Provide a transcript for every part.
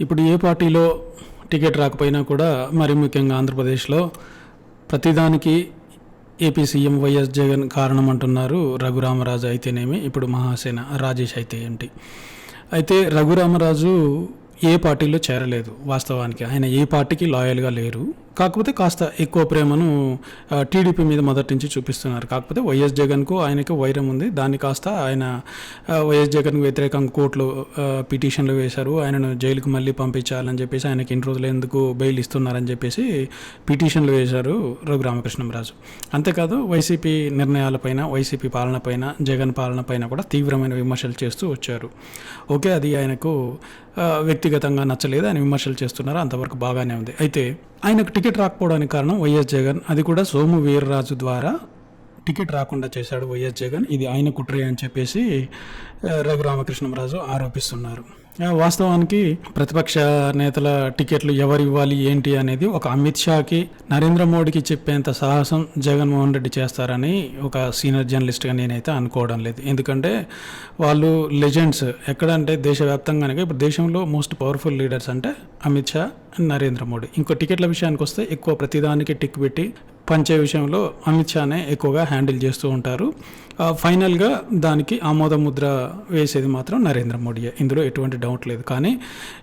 ఇప్పుడు ఏ పార్టీలో టికెట్ రాకపోయినా కూడా మరి ముఖ్యంగా ఆంధ్రప్రదేశ్లో ప్రతిదానికి ఏపీ సీఎం వైఎస్ జగన్ కారణం అంటున్నారు రఘురామరాజు అయితేనేమి ఇప్పుడు మహాసేన రాజేష్ అయితే ఏంటి? అయితే రఘురామరాజు ఏ పార్టీలో చేరలేదు వాస్తవానికి. ఆయన ఏ పార్టీకి లాయల్గా లేరు. కాకపోతే కాస్త ఎక్కువ ప్రేమను టీడీపీ మీద మొదటి నుంచి చూపిస్తున్నారు. కాకపోతే వైఎస్ జగన్కు ఆయనకు వైరం ఉంది. దాన్ని కాస్త ఆయన వైఎస్ జగన్కు వ్యతిరేకంగా కోర్టులో పిటిషన్లు వేశారు. ఆయనను జైలుకు మళ్ళీ పంపించాలని చెప్పేసి ఆయనకి ఇన్ని రోజులు ఎందుకు బెయిల్ ఇస్తున్నారని చెప్పేసి పిటిషన్లు వేశారు రఘు రామకృష్ణం రాజు అంతేకాదు వైసీపీ నిర్ణయాలపైన వైసీపీ పాలనపైన జగన్ పాలనపైన కూడా తీవ్రమైన విమర్శలు చేస్తూ వచ్చారు. ఓకే అది ఆయనకు వ్యక్తిగతంగా నచ్చలేదు. ఆయన విమర్శలు చేస్తున్నారు. అంతవరకు బాగానే ఉంది. అయితే ఆయనకు టికెట్ రాకపోవడానికి కారణం వైఎస్ జగన్. అది కూడా సోము వీర్రాజు ద్వారా టికెట్ రాకుండా చేశాడు వైఎస్ జగన్. ఇది ఆయన కుట్రే అని చెప్పేసి రఘురామకృష్ణరాజు ఆరోపిస్తున్నారు. వాస్తవానికి ప్రతిపక్ష నేతల టికెట్లు ఎవరు ఇవ్వాలి ఏంటి అనేది ఒక అమిత్ షాకి నరేంద్ర మోడీకి చెప్పేంత సాహసం జగన్మోహన్ రెడ్డి చేస్తారని ఒక సీనియర్ జర్నలిస్ట్గా నేనైతే అనుకోవడం లేదు. ఎందుకంటే వాళ్ళు లెజెండ్స్. ఎక్కడంటే దేశవ్యాప్తంగానే ఇప్పుడు దేశంలో మోస్ట్ పవర్ఫుల్ లీడర్స్ అంటే అమిత్ షా అండ్ నరేంద్ర మోడీ. ఇంకో టికెట్ల విషయానికి వస్తే ఎక్కువ ప్రతిదానికి టిక్ పెట్టి పంచే విషయంలో అమిత్ షానే ఎక్కువగా హ్యాండిల్ చేస్తూ ఉంటారు. ఫైనల్గా దానికి ఆమోద ముద్ర వేసేది మాత్రం నరేంద్ర మోడీయే. ఇందులో ఎటువంటి డౌట్ లేదు. కానీ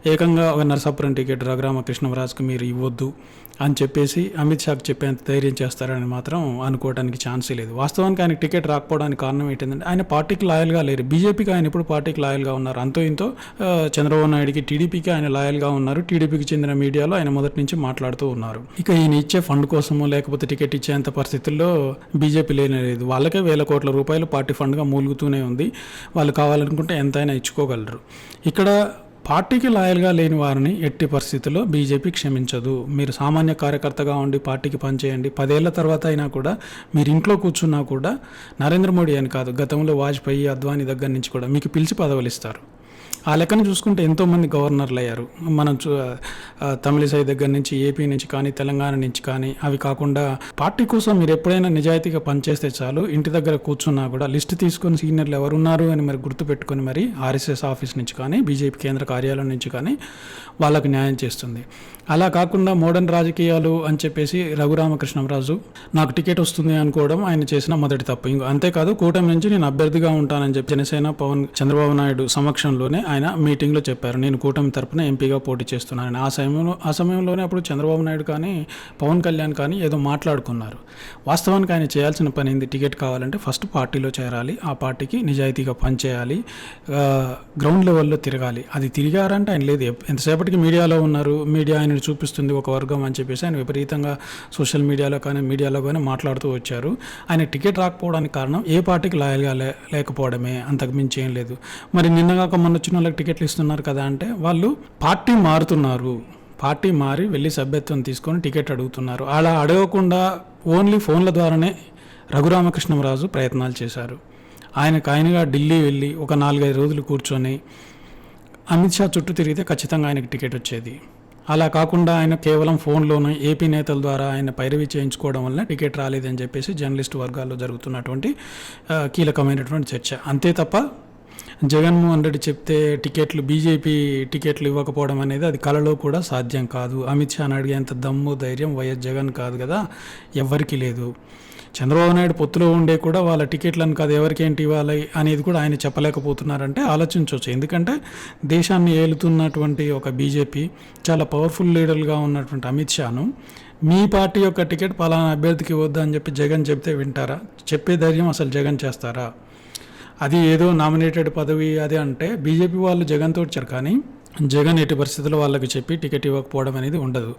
ఏకంగా ఒక నరసాపురం టికెట్ రఘురామకృష్ణరాజుకు మీరు ఇవ్వద్దు అని చెప్పేసి అమిత్ షాకి చెప్పేంత ధైర్యం చేస్తారని మాత్రం అనుకోవడానికి ఛాన్సే లేదు. వాస్తవానికి ఆయన టికెట్ రాకపోవడానికి కారణం ఏంటంటే ఆయన పార్టీకి లాయల్గా లేరు. బీజేపీకి ఆయన ఇప్పుడు పార్టీకి లాయల్గా ఉన్నారు? అంతో ఇంతో చంద్రబాబు నాయుడికి టీడీపీకి ఆయన లాయల్గా ఉన్నారు. టీడీపీకి చెందిన మీడియాలో ఆయన మొదటి నుంచి మాట్లాడుతూ ఉన్నారు. ఇక ఈయన ఇచ్చే ఫండ్ కోసమో లేకపోతే టికెట్ ఇచ్చేంత పరిస్థితుల్లో బీజేపీ లేనలేదు వాళ్ళకే వేల కోట్ల రూపాయలు పార్టీ ఫండ్గా మూలుగుతూనే ఉంది. వాళ్ళు కావాలనుకుంటే ఎంతైనా ఇచ్చుకోగలరు. ఇక్కడ పార్టీకి లాయల్గా లేని వారిని ఎట్టి పరిస్థితుల్లో బీజేపీ క్షమించదు. మీరు సామాన్య కార్యకర్తగా ఉండి పార్టీకి పనిచేయండి. పదేళ్ళ తర్వాత అయినా కూడా మీరు ఇంట్లో కూర్చున్నా కూడా నరేంద్ర మోడీ అని కాదు గతంలో వాజ్పేయి అద్వానీ దగ్గర నుంచి కూడా మీకు పిలిచి పదవులు ఇస్తారు ఆ లెక్కను చూసుకుంటే ఎంతోమంది గవర్నర్లు అయ్యారు మనం చూ ఆ, తమిళిసై దగ్గర నుంచి ఏపీ నుంచి కానీ తెలంగాణ నుంచి కానీ అవి కాకుండా పార్టీ కోసం మీరు ఎప్పుడైనా నిజాయితీగా పనిచేస్తే చాలు ఇంటి దగ్గర కూర్చున్నా కూడా లిస్ట్ తీసుకొని సీనియర్లు ఎవరు ఉన్నారు అని మరి గుర్తుపెట్టుకొని మరి ఆర్ఎస్ఎస్ ఆఫీస్ నుంచి కానీ బీజేపీ కేంద్ర కార్యాలయం నుంచి కానీ వాళ్ళకు న్యాయం చేస్తుంది. అలా కాకుండా మోడర్న్ రాజకీయాలు అని చెప్పేసి రఘురామకృష్ణరాజు నాకు టికెట్ వస్తుంది అనుకోవడం ఆయన చేసిన మొదటి తప్పు. ఇంకో అంతేకాదు కూటమి నుంచి నేను అభ్యర్థిగా ఉంటానని చెప్పి జనసేన పవన్ చంద్రబాబు నాయుడు సమక్షంలోనే ఆయన మీటింగ్లో చెప్పారు. నేను కూటమి తరపున ఎంపీగా పోటీ చేస్తున్నానని. ఆ సమయంలో ఆ సమయంలోనే అప్పుడు చంద్రబాబు నాయుడు కానీ పవన్ కళ్యాణ్ కానీ ఏదో మాట్లాడుకున్నారు. వాస్తవానికి ఆయన చేయాల్సిన పని ఏంది? టికెట్ కావాలంటే ఫస్ట్ పార్టీలో చేరాలి. ఆ పార్టీకి నిజాయితీగా పనిచేయాలి. గ్రౌండ్ లెవెల్లో తిరగాలి. అది తిరిగారంటే ఆయన లేదు. ఎంతసేపటికి మీడియాలో ఉన్నారు? మీడియా ఆయన చూపిస్తుంది. ఒక వర్గం అని చెప్పేసి ఆయన విపరీతంగా సోషల్ మీడియాలో కానీ మీడియాలో కానీ మాట్లాడుతూ వచ్చారు. ఆయన టికెట్ రాకపోవడానికి కారణం ఏ పార్టీకి లాయల్గా లే లేకపోవడమే. అంతకు మించి ఏం లేదు. మరి నిన్నగాక మొన్న వచ్చిన వాళ్ళకి టికెట్లు ఇస్తున్నారు కదా అంటే వాళ్ళు పార్టీ మారుతున్నారు. పార్టీ మారి వెళ్ళి సభ్యత్వం తీసుకొని టికెట్ అడుగుతున్నారు. అలా అడగకుండా ఓన్లీ ఫోన్ల ద్వారానే రఘురామకృష్ణరాజు ప్రయత్నాలు చేశారు. ఆయనకు ఆయనగా ఢిల్లీ వెళ్ళి ఒక నాలుగైదు రోజులు కూర్చొని అమిత్ షా చుట్టూ తిరిగితే ఖచ్చితంగా ఆయనకి టికెట్ వచ్చేది. అలా కాకుండా ఆయన కేవలం ఫోన్లోనే ఏపీ నేతల ద్వారా ఆయన పైరవి చేయించుకోవడం వల్ల టికెట్ రాలేదని చెప్పేసి జర్నలిస్టు వర్గాల్లో జరుగుతున్నటువంటి కీలకమైనటువంటి చర్చ. అంతే తప్ప జగన్మోహన్ రెడ్డి చెప్తే టికెట్లు బీజేపీ టికెట్లు ఇవ్వకపోవడం అనేది అది కలలో కూడా సాధ్యం కాదు. అమిత్ షాని అడిగేంత దమ్ము ధైర్యం వైఎస్ జగన్ కాదు కదా? ఎవ్వరికీ లేదు. చంద్రబాబు నాయుడు పొత్తులో ఉండే కూడా వాళ్ళ టికెట్లను కాదు ఎవరికేంటి ఇవ్వాలి అనేది కూడా ఆయన చెప్పలేకపోతున్నారంటే ఆలోచించవచ్చు. ఎందుకంటే దేశాన్ని ఏలుతున్నటువంటి ఒక బీజేపీ చాలా పవర్ఫుల్ లీడర్గా ఉన్నటువంటి అమిత్ షాను మీ పార్టీ యొక్క టికెట్ పలానా అభ్యర్థికి ఇవ్వద్దు అని చెప్పి జగన్ చెప్తే వింటారా? చెప్పే ధైర్యం అసలు జగన్ చేస్తారా? అది ఏదో నామినేటెడ్ పదవి అది అంటే బీజేపీ వాళ్ళు జగన్తో వచ్చారు కానీ జగన్ ఎట్టి పరిస్థితుల్లో వాళ్ళకి చెప్పి టికెట్ ఇవ్వకపోవడం అనేది ఉండదు.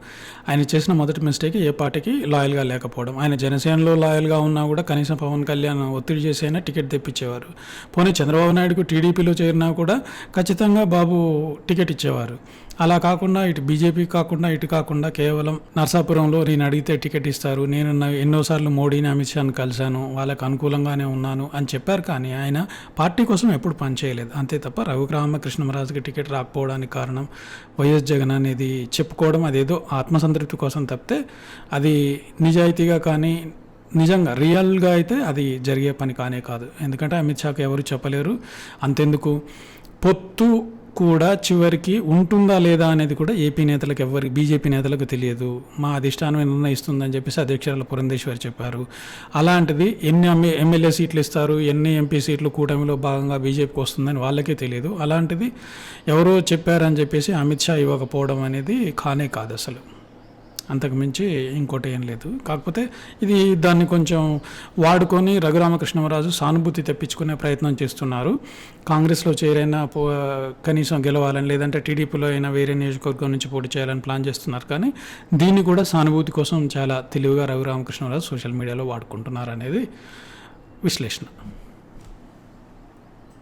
ఆయన చేసిన మొదటి మిస్టేక్ ఏ పార్టీకి లాయల్గా లేకపోవడం. ఆయన జనసేనలో లాయల్గా ఉన్నా కూడా కనీసం పవన్ కళ్యాణ్ ఒత్తిడి చేసి అయినా టికెట్ తెప్పించేవారు. పోనీ చంద్రబాబు నాయుడుకు టీడీపీలో చేరినా కూడా ఖచ్చితంగా బాబు టికెట్ ఇచ్చేవారు. అలా కాకుండా ఇటు బీజేపీ కాకుండా ఇటు కాకుండా కేవలం నర్సాపురంలో నేను అడిగితే టికెట్ ఇస్తారు. నేను నా- ఎన్నోసార్లు మోడీని అమిత్ షాను కలిశాను. వాళ్ళకి అనుకూలంగానే ఉన్నాను అని చెప్పారు. కానీ ఆయన పార్టీ కోసం ఎప్పుడు పనిచేయలేదు అంతే తప్ప రఘురామకృష్ణరాజుకి టికెట్ రాకపోవడానికి కారణం వైఎస్ జగన్ అనేది చెప్పుకోవడం. అదేదో ఆత్మసంతృప్తి కోసం తప్పితే అది నిజాయితీగా కానీ నిజంగా రియల్గా అయితే అది జరిగే పని కానే కాదు. ఎందుకంటే అమిత్ షాకు ఎవరు చెప్పలేరు. అంతెందుకు? పొత్తు కూడా చివరికి ఉంటుందా లేదా అనేది కూడా ఏపీ నేతలకు ఎవరి బీజేపీ నేతలకు తెలియదు. మా అధిష్టానం నిర్ణయిస్తుందని చెప్పేసి అధ్యక్షురాలు పురంధేశ్వరి చెప్పారు. అలాంటిది ఎన్ని ఎమ్మెల్యే సీట్లు ఇస్తారు ఎన్ని ఎంపీ సీట్లు కూటమిలో భాగంగా బీజేపీకి వస్తుందని వాళ్ళకే తెలియదు. అలాంటిది ఎవరో చెప్పారని చెప్పేసి అమిత్ షా ఇవ్వకపోవడం అనేది కానే కాదు అసలు. అంతకుమించి ఇంకోటి ఏం లేదు. కాకపోతే ఇది దాన్ని కొంచెం వాడుకొని రఘురామకృష్ణరాజు సానుభూతి తెప్పించుకునే ప్రయత్నం చేస్తున్నారు. కాంగ్రెస్లో చేరైనా పో కనీసం గెలవాలని లేదంటే టీడీపీలో అయినా వేరే నియోజకవర్గం నుంచి పోటీ చేయాలని ప్లాన్ చేస్తున్నారు. కానీ దీన్ని కూడా సానుభూతి కోసం చాలా తెలివిగా రఘురామకృష్ణరాజు సోషల్ మీడియాలో వాడుకుంటున్నారు అనేది విశ్లేషణ.